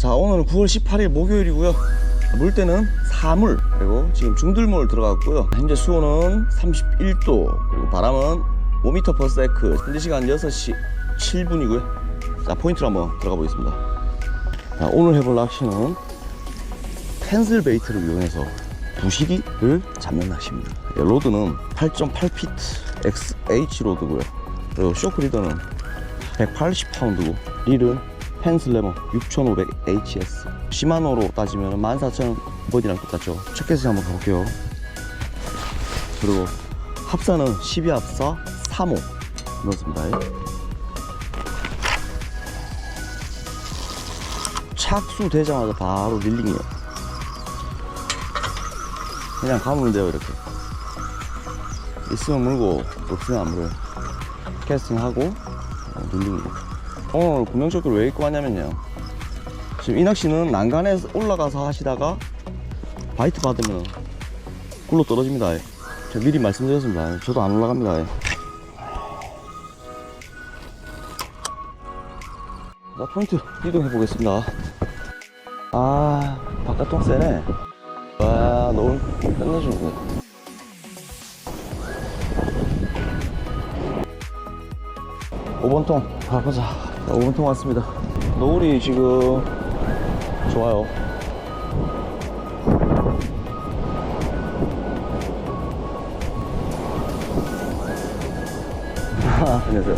자 오늘은 9월 18일 목요일이고요. 물때는 4물 그리고 지금 중들물 들어갔고요. 현재 수온은 31도 그리고 바람은 5m per 세크. 현재 시간 6시 7분이고요. 자 포인트로 한번 들어가 보겠습니다. 자, 오늘 해볼 낚시는 펜슬 베이트를 이용해서 부시리를 잡는 낚시입니다. 예, 로드는 8.8피트 XH 로드고요. 그리고 쇼크 리더는 180파운드고 릴은 펜슬레머 6500HS 시마노로 따지면 14000번이랑 똑같죠? 첫 개수 한번 가볼게요. 그리고 합사는 12합사 3호. 넣었습니다. 착수되자마자 바로 릴링이에요. 그냥 감으면 돼요 이렇게. 있으면 물고 없으면 안 물어요. 캐스팅하고 어, 릴링이고 오늘 구명조끼를 왜 입고 왔냐면요. 지금 이 낚시는 난간에 올라가서 하시다가 바이트 받으면 굴러 떨어집니다. 제가 미리 말씀드렸습니다. 저도 안 올라갑니다. 자 포인트 이동해 보겠습니다. 아 바깥통 세네. 와 너무 끝내주네 오번통 가보자 자, 5번 통 왔습니다 노을이 지금 좋아요 아, 안녕하세요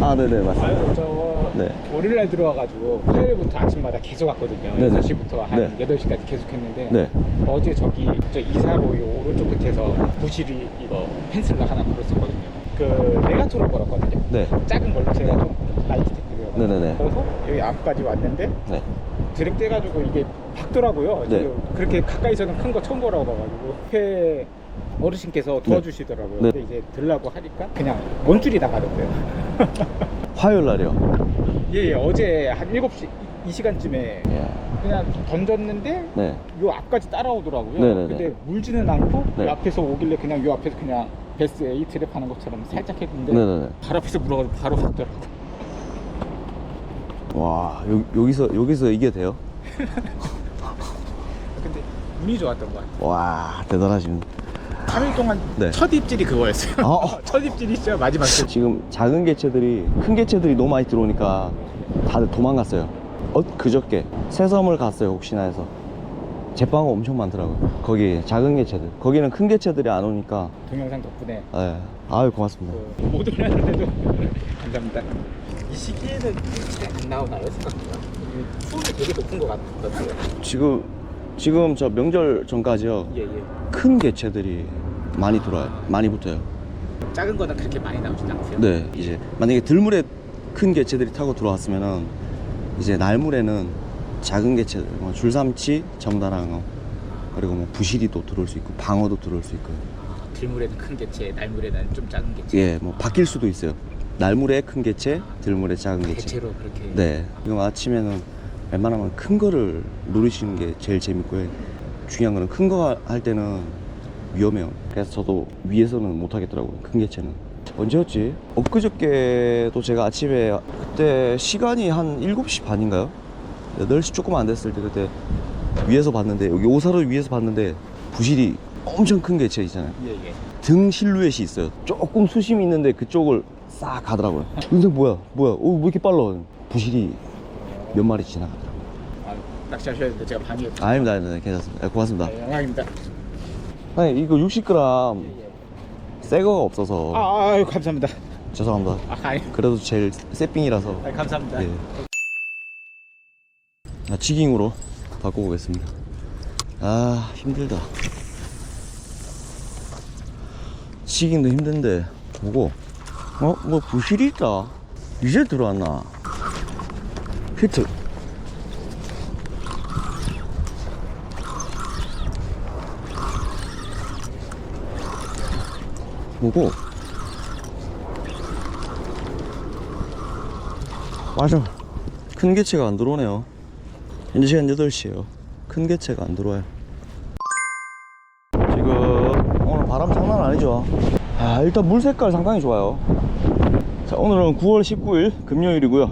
아 네네 맞습니다 저 네. 월요일날 들어와가지고 화요일부터 아침마다 계속 왔거든요. 네네. 6시부터 한 네. 8시까지 계속 했는데 네. 어제 저기 저 이사로 이 오른쪽 끝에서 부실이 이거 펜슬러 하나 걸었었거든요. 그 레가토로 걸었거든요. 네. 작은 걸로 제가 좀 라이트 테크를 네네네. 그래서 여기 앞까지 왔는데 네. 드랙 떼가지고 이게 박더라고요. 네. 지금 그렇게 가까이서는 큰 거 처음 보라고 봐가지고 회 어르신께서 도와주시더라고요. 네. 근데 이제 들라고 하니까 그냥 원줄이 나가던데요. 화요일 날이요 예, 예, 어제 한 7시 이 시간쯤에 예. 그냥 던졌는데 네. 요 앞까지 따라오더라고요. 네네네. 근데 물지는 않고 네. 요 앞에서 오길래 그냥 요 앞에서 그냥 베스 A 트랩 하는 것처럼 살짝 했는데 네네네. 바로 앞에서 물어가지고 바로 갔더라고. 와, 여, 여기서, 여기서 이게 돼요? 근데 운이 좋았던 것 같아요. 와, 대단하십니다. 3일 동안 네. 첫 입질이 그거였어요. 어. 첫 입질이 진짜 마지막 줄. 지금 작은 개체들이, 큰 개체들이 너무 많이 들어오니까 다들 도망갔어요. 어, 그저께 새섬을 갔어요, 혹시나 해서. 제빵가 엄청 많더라고요. 거기 작은 개체들. 거기는 큰 개체들이 안 오니까. 동영상 덕분에 예. 아유, 고맙습니다. 그, 못 올랐는데도 감사합니다. 이 시기에는 입질이 안 나오나요, 생각보다? 수온이 되게 높은 것 같거든요. 지금, 지금 저 명절 전까지요. 예, 예. 큰 개체들이 많이 들어와요. 많이 붙어요. 작은 거는 그렇게 많이 나오진 않고요. 네, 이제 만약에 들물에 큰 개체들이 타고 들어왔으면은 이제 날물에는 작은 개체들, 뭐 줄삼치, 정다랑어, 그리고 뭐 부시리도 들어올 수 있고 방어도 들어올 수 있고, 들물에는 큰 개체, 날물에는 좀 작은 개체. 예, 뭐 바뀔 수도 있어요. 날물에 큰 개체, 들물에 작은 개체. 대체로 그렇게. 네, 지금 아침에는 웬만하면 큰 거를 누르시는 게 제일 재밌고요. 중요한 거는 큰 거 할 때는 위험해요. 그래서 저도 위에서는 못 하겠더라고요. 큰 개체는. 언제였지? 엊그저께도 제가 아침에 그때 시간이 한 7시 반인가요? 8시 조금 안 됐을 때 그때 위에서 봤는데 여기 오사를 위에서 봤는데 부실이 엄청 큰 개체 있잖아요. 예, 예. 등 실루엣이 있어요. 조금 수심이 있는데 그쪽을 싹 가더라고요. 인생 뭐야? 뭐야? 오, 왜 이렇게 빨라? 부실이 몇 마리 지나가더라고요. 아, 낚시하셔야 되는데 제가 방해했어요. 아닙니다, 아닙니다. 괜찮습니다. 네, 고맙습니다. 네, 영광입니다. 아니, 이거 60g 예, 예. 새 거가 없어서 아, 아유, 감사합니다. 죄송합니다. 아, 아니, 그래도 제일 새삥이라서 아니, 감사합니다. 예. 아, 지깅으로 바꿔보겠습니다. 아, 힘들다. 지깅도 힘든데, 보고, 어? 뭐 부실이 있다. 이제 들어왔나? 히트. 보고, 맞아. 큰 개체가 안 들어오네요. 현재 시간 8시에요. 큰 개체가 안 들어와요. 지금 오늘 바람 장난 아니죠? 아, 일단 물 색깔 상당히 좋아요. 자, 오늘은 9월 19일 금요일이고요.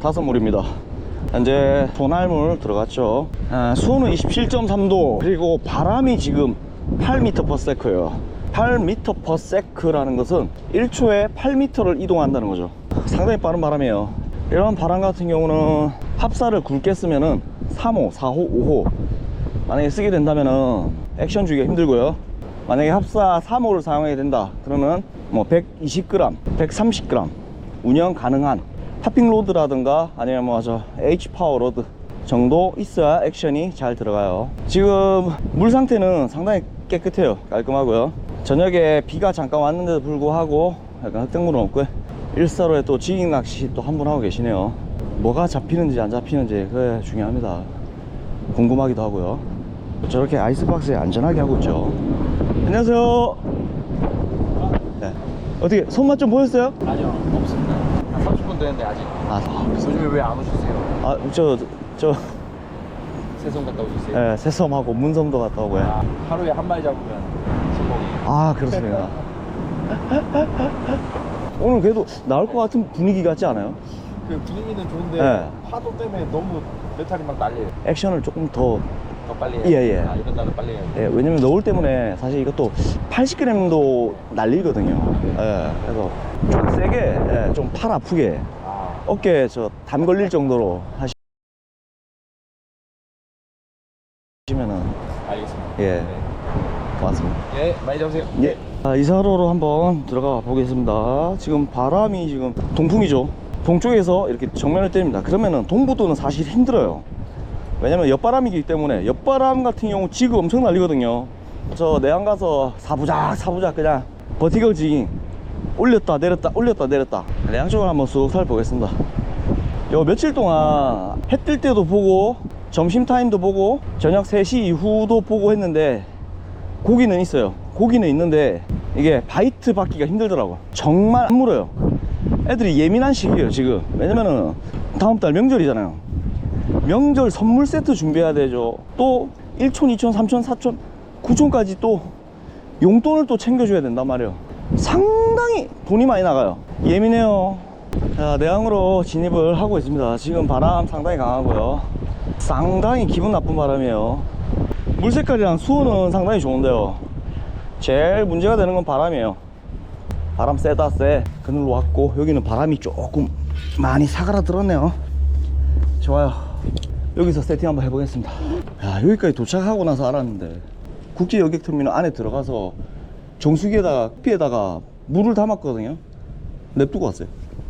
다섯 물입니다. 현재 소날물 들어갔죠. 아, 수온은 27.3도 그리고 바람이 지금 8m/s예요. 8m/s라는 것은 1초에 8m를 이동한다는 거죠. 상당히 빠른 바람이에요. 이런 바람 같은 경우는 합사를 굵게 쓰면은 3호, 4호, 5호 만약에 쓰게 된다면은 액션 주기가 힘들고요. 만약에 합사 3호를 사용해야 된다. 그러면 뭐 120g, 130g 운영 가능한 탑핑 로드라든가 아니면 뭐저 H 파워 로드 정도 있어야 액션이 잘 들어가요. 지금 물 상태는 상당히 깨끗해요. 깔끔하고요. 저녁에 비가 잠깐 왔는데도 불구하고 약간 흑색물은 없고요. 일사로에 또 지깅 낚시 또 한 분 하고 계시네요. 뭐가 잡히는지 안 잡히는지 그게 중요합니다. 궁금하기도 하고요. 저렇게 아이스박스에 안전하게 하고 있죠. 안녕하세요. 네. 어떻게 손맛 좀 보였어요? 아니요 없습니다 한 30분 됐는데 아직 아, 요즘에 왜 안 오셨어요? 아, 저, 저, 세송 갔다 오셨어요? 예, 새섬하고 문섬도 갔다 오고 요. 아, 하루에 한 마리 잡으면 성공이 아, 그렇습니다. 오늘 그래도 나올 것 같은 분위기 같지 않아요? 그 분위기는 좋은데 네. 파도 때문에 너무 메탈이 막 날려요 액션을 조금 더, 더 빨리 해야 예, 예. 아, 이런 날은 빨리 해야 돼 예, 왜냐면 노을 때문에 사실 이것도 80g도 날리거든요. 예, 그래서 좀 세게, 예, 좀 팔 아프게, 아, 어깨에 저 담 걸릴 정도로 하시면은, 알겠습니다 예, 네. 고맙습니다. 예 많이 잡으세요 예. 아, 이사로로 한번 들어가 보겠습니다. 지금 바람이 지금 동풍이죠. 동쪽에서 이렇게 정면을 때립니다. 그러면은 동부도는 사실 힘들어요. 왜냐면 옆바람이기 때문에 옆바람 같은 경우 지금 엄청 날리거든요. 저 내안 가서 사부작 사부작 그냥 버티거지 올렸다 내렸다 올렸다 내렸다 내양 쪽을 한번 쑥 살펴보겠습니다. 요 며칠 동안 해 뜰 때도 보고 점심 타임도 보고 저녁 3시 이후도 보고 했는데 고기는 있어요. 고기는 있는데 이게 바이트 받기가 힘들더라고. 정말 안 물어요. 애들이 예민한 시기예요 지금. 왜냐면은 다음 달 명절이잖아요. 명절 선물 세트 준비해야 되죠. 또 1촌, 2촌, 3촌, 4촌, 9촌까지 또 용돈을 또 챙겨줘야 된단 말이에요. 상당히 돈이 많이 나가요. 예민해요. 자, 내항으로 진입을 하고 있습니다. 지금 바람 상당히 강하고요. 상당히 기분 나쁜 바람이에요. 물 색깔이랑 수온은 상당히 좋은데요. 제일 문제가 되는 건 바람이에요. 바람 세다 세. 그늘로 왔고 여기는 바람이 조금 많이 사그라들었네요. 좋아요. 여기서 세팅 한번 해보겠습니다. 야 여기까지 도착하고 나서 알았는데 국제 여객 터미널 안에 들어가서 정수기에다가 피에다가 물을 담았거든요. 냅두고 왔어요.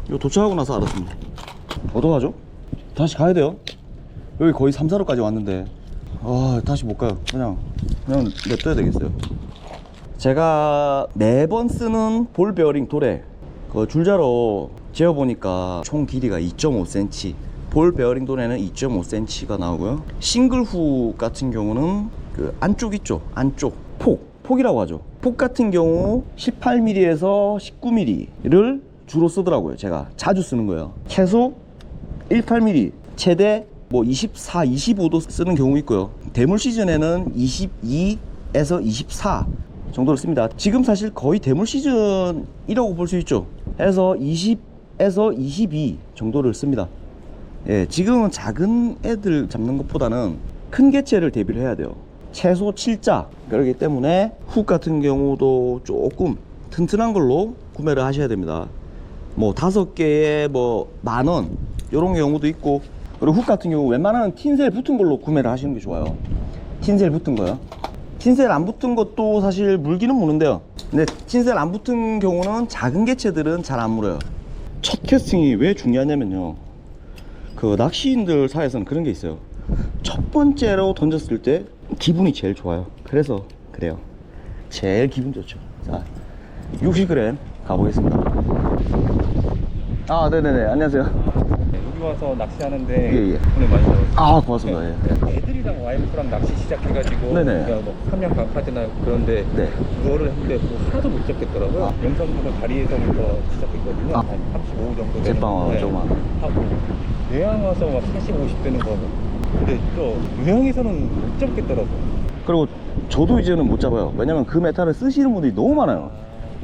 이거 도착하고 나서 알았습니다. 어떡하죠? 다시 가야 돼요. 여기 거의 3, 4로까지 왔는데 아 다시 못 가요. 그냥 그냥 냅둬야 되겠어요. 제가 매번 쓰는 볼 베어링 도래 그 줄자로 재어 보니까 총 길이가 2.5cm 볼 베어링 도래는 2.5cm가 나오고요 싱글 후 같은 경우는 그 안쪽 있죠 안쪽 폭 폭이라고 하죠 폭 같은 경우 18mm에서 19mm를 주로 쓰더라고요 제가 자주 쓰는 거예요 최소 18mm 최대 뭐 24, 25도 쓰는 경우 있고요. 대물 시즌에는 22에서 24 정도를 씁니다. 지금 사실 거의 대물 시즌이라고 볼 수 있죠. 해서 20에서 22 정도를 씁니다. 예, 지금은 작은 애들 잡는 것보다는 큰 개체를 대비를 해야 돼요. 최소 7자. 그렇기 때문에 훅 같은 경우도 조금 튼튼한 걸로 구매를 하셔야 됩니다. 뭐 다섯 개에 뭐 만 원 이런 경우도 있고 그리고 훅 같은 경우 웬만하면 틴셀 붙은 걸로 구매를 하시는 게 좋아요 틴셀 붙은 거요 틴셀 안 붙은 것도 사실 물기는 무는데요 근데 틴셀 안 붙은 경우는 작은 개체들은 잘 안 물어요 첫 캐스팅이 왜 중요하냐면요 그 낚시인들 사이에서는 그런 게 있어요 첫 번째로 던졌을 때 기분이 제일 좋아요 그래서 그래요 제일 기분 좋죠 자 60g 가보겠습니다 아 네네네 안녕하세요 네, 여기 와서 낚시하는데 예, 예. 오늘 많이 잡았어요 아 고맙습니다 예. 애들이랑 와이프랑 낚시 시작해가지고 네네. 그냥 뭐 3년 가까지나 그런데 네. 그거를 했는데 뭐 하나도 못 잡겠더라고요 아. 영상보다 다리에서부터 시작했거든요 아. 한 35 정도 되는 제빵어 네. 하고 외항 와서 막 40, 50 되는 거 근데 또 외항에서는 못 잡겠더라고요 그리고 저도 이제는 못 잡아요 왜냐면 그 메탈을 쓰시는 분들이 너무 많아요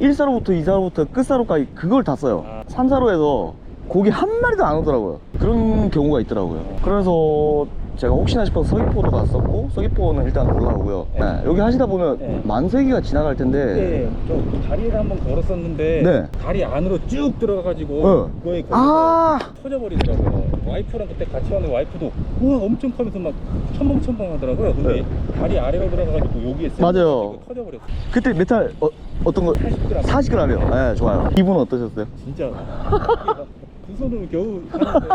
1사로부터 2사로부터 끝사로까지 그걸 다 써요 아. 3사로에서 고기 한 마리도 안 오더라고요. 그런 경우가 있더라고요. 그래서 제가 혹시나 싶어서 서귀포도 갔었고 서귀포는 일단 올라오고요. 네. 네, 여기 하시다 보면 네. 만세기가 지나갈 텐데 네, 저 다리를 한번 걸었었는데 네. 다리 안으로 쭉 들어가가지고 네. 그거에 걸려서 아 터져버리더라고요. 와이프랑 그때 같이 하는 와이프도 우와 엄청 커면서 막 첨벙첨벙 하더라고요. 근데 네. 다리 아래로 들어가가지고 여기에 쌤 맞아요. 터져버렸어. 그때 메탈 어, 어떤 거 80g. 40g이요. 네, 좋아요. 기분 어떠셨어요? 진짜 이게 막두 손으로 겨우 하는데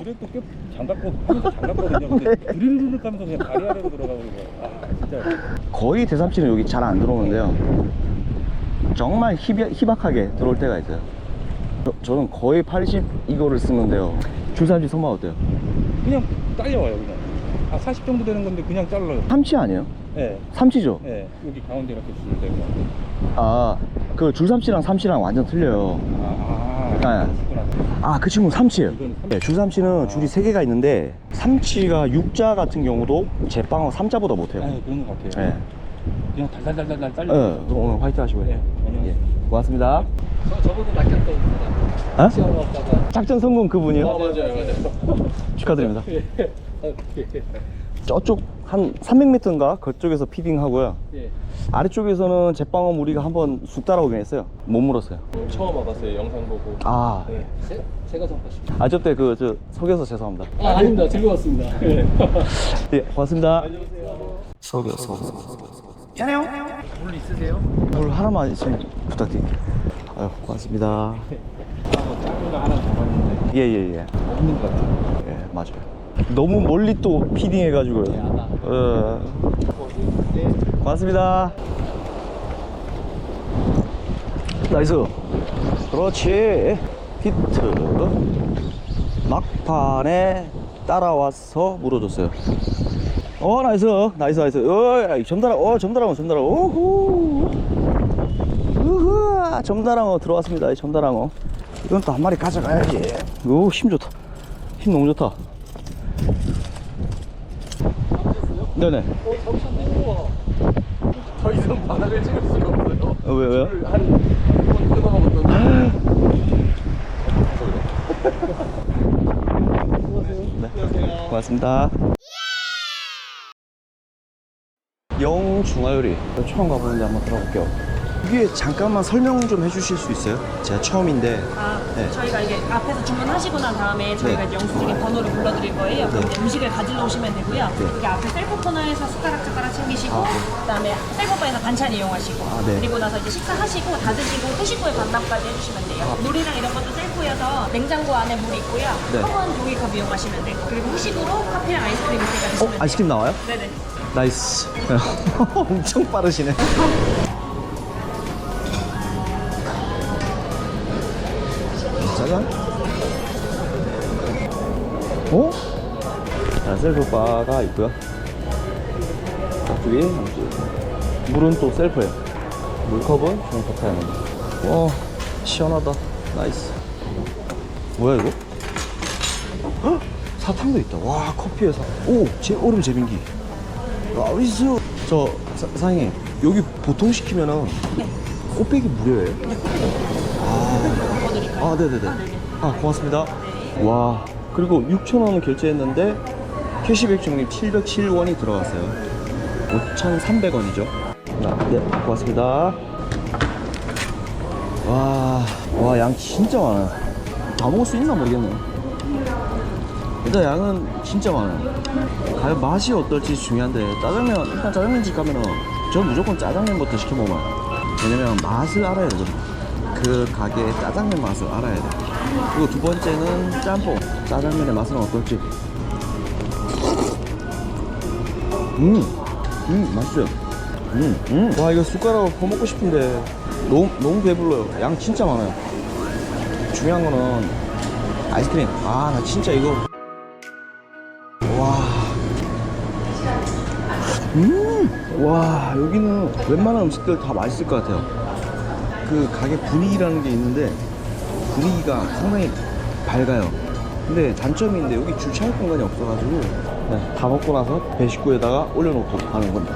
드랙도 꽤 장갑고 하면서 장갑거든요. 근데 드르르르 하면서 그냥 다리 아래로 들어가버리고 아 진짜 거의 대삼치는 여기 잘 안 들어오는데요. 정말 희박하게 들어올 때가 있어요. 저, 저는 거의 80 이거를 쓰는데요. 주사지 손맛 어때요? 그냥 딸려와요 그냥. 아 40 정도 되는 건데 그냥 잘라요. 삼치 아니에요? 예. 삼치죠? 네, 여기 가운데 이렇게 줄을 대고. 아, 그 줄삼치랑 삼치랑 완전 틀려요. 아, 네. 아, 아, 그 친구는 삼치예요. 네, 줄삼치는 줄이 세개가 있는데 삼치가 육자 같은 경우도 제 빵어 삼자보다 못해요. 아, 그런 것 같아요. 네. 그냥 달달달달달 딸려. 네, 오늘 화이팅 하시고요. 네. 예, 고맙습니다. 저, 저분도 낚였던 어? 시험 없다가 작전 성공 그분이요? 어, 맞아요 맞아요 축하드립니다. 예. 저쪽 한 300m인가 그쪽에서 피딩 하고요. 예. 아래쪽에서는 제빵어 무리가 한번 쑥 따라오긴 했어요. 못 물었어요. 처음 와봤어요 영상 보고 아, 네. 제, 제가 전파시 아, 저 때 그, 저, 속여서 죄송합니다. 아 아닙니다 즐거웠습니다 예, 고맙습니다. 속여서 물 있으세요? 물 하나만 좀 부탁드릴게요. 아유, 고맙습니다. 아, 뭐 작은 거 하나 잡았는데 예, 예, 예. 없는 것 같아요. 예, 맞아요. 너무 멀리 또 피딩 해가지고요. 아마. 예. 네. 고맙습니다. 나이스. 그렇지. 히트. 막판에 따라와서 물어줬어요. 어, 나이스. 나이스, 나이스. 어, 야, 점다랑, 어, 점다랑어, 점다랑어. 오후. 우후. 점다랑어 들어왔습니다. 이 점다랑어. 이건 또 한 마리 가져가야지. 오, 힘 좋다. 힘 너무 좋다. 네네. 더 이상 바닥을 찍을 수가 없어요 어, 왜, 왜요? 한번 끊어먹었는데 네. 고맙습니다. 영중화요리 처음 가보는데 한번 들어볼게요. 이게 잠깐만 설명 좀 해주실 수 있어요? 제가 처음인데 아, 네. 저희가 이게 앞에서 주문하시고 난 다음에 저희가 네. 영수증에 번호를 불러드릴 거예요. 그럼 네. 이제 음식을 가지러 오시면 되고요. 네. 여기 앞에 셀프 코너에서 숟가락 젓가락 챙기시고 아, 네. 그다음에 셀프바에서 반찬 이용하시고 아, 네. 그리고 나서 이제 식사하시고 다 드시고 후식 후에 반납까지 해주시면 돼요. 물이랑 이런 것도 셀프여서 냉장고 안에 물 있고요. 아. 네. 커먼 종이컵 이용하시면 되고 그리고 후식으로 커피랑 아이스크림 있으니까 어? 드시면 돼요. 아이스크림 나와요? 네네. 나이스. 엄청 빠르시네. 짜잔. 어? 자, 셀프 바가 있고요. 앞쪽에 양쪽. 물은 또 셀프예요. 물컵은 중컵 타는 거. 와, 시원하다. 나이스. 뭐야 이거? 헉! 사탕도 있다. 와, 커피에 사. 오, 제 얼음 제빙기. 나이스. 저 사, 사장님 여기 보통 시키면은 꽃배기 무료예요? 아, 아 네네네. 아 고맙습니다. 와 그리고 6,000원을 결제했는데 캐시백 적립 707원이 들어갔어요. 5,300원이죠. 네 고맙습니다. 와, 와, 양 진짜 많아요. 다 먹을 수 있나 모르겠네. 일단 양은 진짜 많아요. 과연 맛이 어떨지 중요한데 짜장면 일단 짜장면집 가면은 전 무조건 짜장면부터 시켜 먹어요. 왜냐면 맛을 알아야 되거든요. 그 가게의 짜장면 맛을 알아야 돼. 그리고 두 번째는 짬뽕. 짜장면의 맛은 어떨지. 음, 음, 맛있어요. 음, 음. 와 이거 숟가락으로 퍼먹고 싶은데 너무 너무 배불러요. 양 진짜 많아요. 중요한 거는 아이스크림. 아 나 진짜 이거 와. 음, 와, 여기는 웬만한 음식들 다 맛있을 것 같아요. 그 가게 분위기라는 게 있는데, 분위기가 상당히 밝아요. 근데 단점이 있는데, 여기 주차할 공간이 없어가지고, 네, 다 먹고 나서 배식구에다가 올려놓고 가는 겁니다.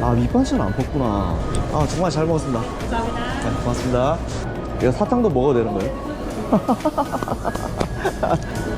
아, 밑반찬 안 컸구나. 아, 정말 잘 먹었습니다. 감사합니다. 네, 고맙습니다. 이거 사탕도 먹어도 되는 거예요?